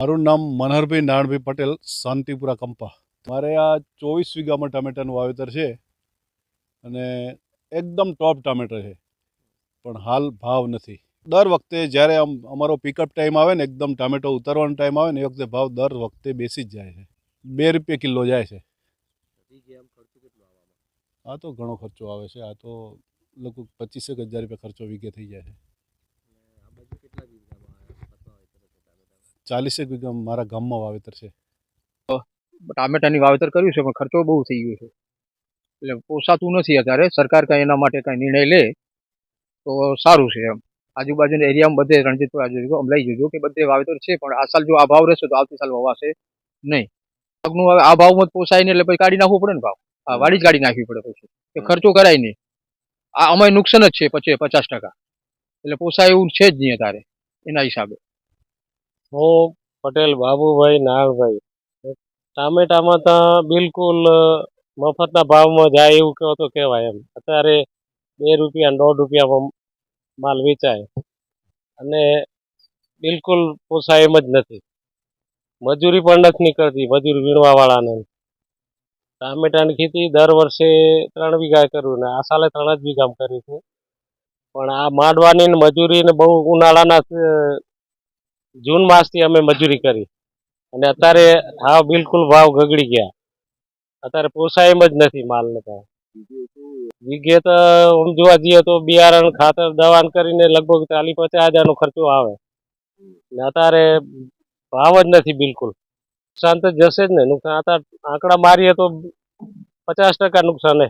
મારું નામ મનહરભાઈ નારણભાઈ પટેલ, શાંતિપુરા કંપા. મારે આ ચોવીસ વીઘામાં ટામેટાનું વાવેતર છે અને એકદમ ટોપ ટામેટા છે. પણ હાલ ભાવ નથી. દર વખતે જ્યારે આમ અમારો પિકઅપ ટાઈમ આવે ને, એકદમ ટામેટો ઉતારવાનો ટાઈમ આવે ને, એ વખતે ભાવ દર વખતે બેસી જ જાય છે. બે રૂપિયા કિલો જાય છે. આ તો ઘણો ખર્ચો આવે છે. આ તો લગભગ પચીસેક હજાર રૂપિયા ખર્ચો વીઘે થઈ જાય છે. ચાલીસેક વીઘા મારા ગામમાં વાવેતર છે. ટામેટાની વાવેતર કર્યું છે પણ ખર્ચો બહુ થઈ ગયો છે. એટલે પોસાતું નથી અત્યારે સરકાર કાંઈ એના માટે કાંઈ નિર્ણય લે તો સારું છે એમ. આજુબાજુના એરિયામાં બધે રણજીતપુર આજુબાજુ અમલાઈ જોજો કે બધે વાવેતર છે પણ આ સાલ જો આ ભાવ રહેશે તો આવતી સાલ વવાશે નહીં. પાકનું હવે આ ભાવમાં પોસાય નહીં એટલે પછી કાઢી નાખવું પડે ને ભાવ. હા વાડી જ કાઢી નાખવી પડે પછી. એ ખર્ચો કરાય નહીં. આ અમારે નુકસાન જ છે પછી પચાસ ટકા. એટલે પોસાય એવું છે જ નહીં અત્યારે એના હિસાબે. હું પટેલ, બાબુભાઈ, નાગભાઈ. ટામેટામાં તો બિલકુલ મફતના ભાવમાં જાય એવું કહો તો કહેવાય એમ. અત્યારે બે રૂપિયા, દોઢ રૂપિયામાં માલ વેચાય. અને બિલકુલ પોસાય એમ જ નથી. મજૂરી પણ નથી નીકળતી, મજૂરી વીણવાવાળાને. ટામેટાની ખેતી દર વર્ષે ત્રણ વીઘા કરું ને આ સાલે ત્રણ જ વીઘામાં કરી છે. પણ આ માંડવાની મજૂરી ને બહુ ઉનાળાના જૂન માસથી અમે મજૂરી કરી. અને અત્યારે હા બિલકુલ ભાવ ગગડી ગયા. અત્યારે પોસાય એમ જ નથી માલને તો વીઘે તો આમ જોવા જઈએ તો બિયારણ, ખાતર, દવાન કરીને લગભગ ચાલી પચાસ હજારનો ખર્ચો આવે. ને અત્યારે ભાવ જ નથી બિલકુલ. નુકસાન તો જશે જ ને. નુકસાન અત્યારે આંકડા મારીએ તો પચાસ ટકા નુકસાન